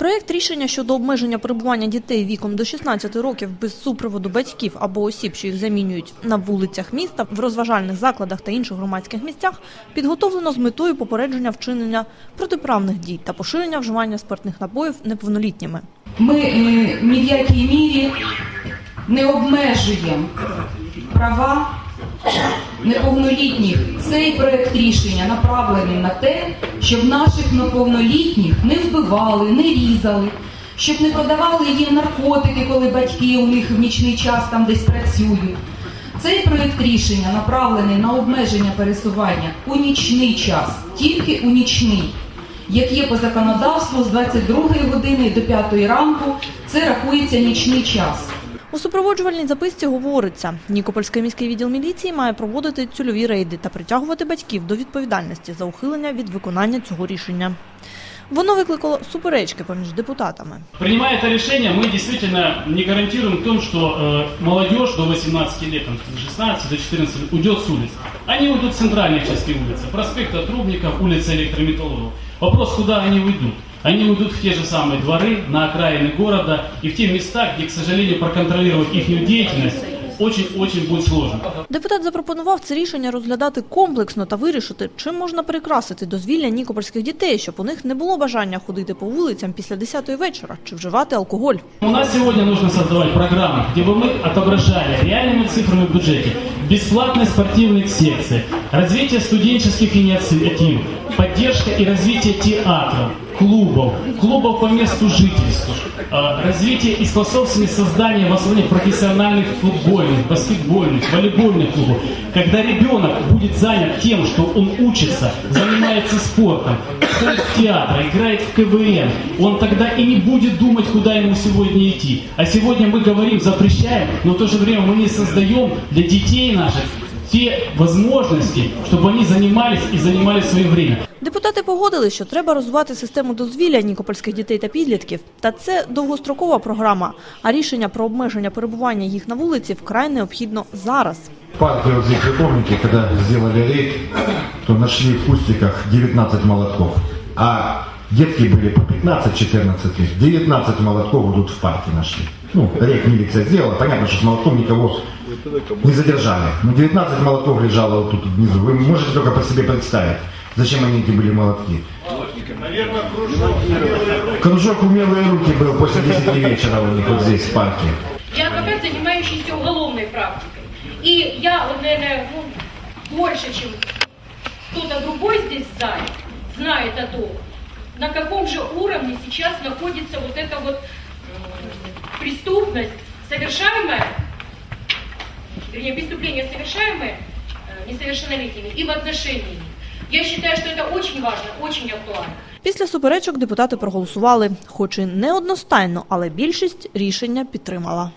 Проєкт рішення щодо обмеження перебування дітей віком до 16 років без супроводу батьків або осіб, що їх замінюють на вулицях міста, в розважальних закладах та інших громадських місцях, підготовлено з метою попередження вчинення протиправних дій та поширення вживання спиртних напоїв неповнолітніми. Ми е, ні в якій мірі не обмежуємо права неповнолітніх. Цей проект рішення направлений на те, щоб наших неповнолітніх не вбивали, не різали, щоб не продавали їм наркотики, коли батьки у них в нічний час там десь працюють. Цей проект рішення направлений на обмеження пересування у нічний час, тільки у нічний. Як є по законодавству з 22 години до 5 ранку, це рахується нічний час. У супроводжувальній записці говориться, Нікопольський міський відділ міліції має проводити цільові рейди та притягувати батьків до відповідальності за ухилення від виконання цього рішення. Воно викликало суперечки поміж депутатами. Принимая это решение, мы действительно не гарантируем в том, что э, молодежь до 18 лет, там, с 16 до 14 уйдет с улиц. Они уйдут в центральные части улицы, проспекта Трубников, улица Электрометаллургов. Вопрос, куда они уйдут? Они уйдут в те же самые дворы, на окраины города и в те места, где, к сожалению, проконтролировать их деятельность очень-очень будет сложно. Депутат запропонував це рішення розглядати комплексно та вирішити, чим можна прикрасити дозвілля нікопольських дітей, щоб у них не було бажання ходити по вулицям після 10-ї вечора чи вживати алкоголь. У нас сегодня нужно создавать программы, где бы мы отображали реальными цифрами в бюджете бесплатные спортивные секции, развитие студенческих инициатив, поддержка и развитие театров, Клубов, клубов по месту жительства, э, развитие и способствование созданию в основном профессиональных футбольных, баскетбольных, волейбольных клубов. Когда ребенок будет занят тем, что он учится, занимается спортом, ходит в театр, играет в КВН, он тогда и не будет думать, куда ему сегодня идти. А сегодня мы говорим, запрещаем, но в то же время мы не создаем для детей наших те возможности, чтобы они занимались и занимали свое время. Депутати погодили, що треба розвивати систему дозвілля нікопольських дітей та підлітків. Та це довгострокова програма, а рішення про обмеження перебування їх на вулиці вкрай необхідно зараз. В парке, вот здесь вы помните, когда сделали рейд, то нашли в кустиках 19 молотков. А детки были по 15-14 лет. 19 молотков вот тут в парке нашли. Ну, рейд милиция сделала. Понятно, что с молотком никого Не задержали. Но 19 молотков лежало вот тут внизу. Вы можете только по себе представить, зачем они эти были молотки. Кружок умелые руки был после 10 вечера у них вот здесь в парке. Я адвокат, занимающийся уголовной практикой. И я, вот, наверное, ну, больше, чем кто-то другой здесь в зале, знает о том, на каком же уровне сейчас находится вот эта вот преступность, совершаемая, вернее, преступления, совершаемое э, несовершеннолетними и в отношении них. Я считаю, что это очень важно, очень актуально. Після суперечок депутати проголосували, хоч і не одностайно, але більшість рішення підтримала.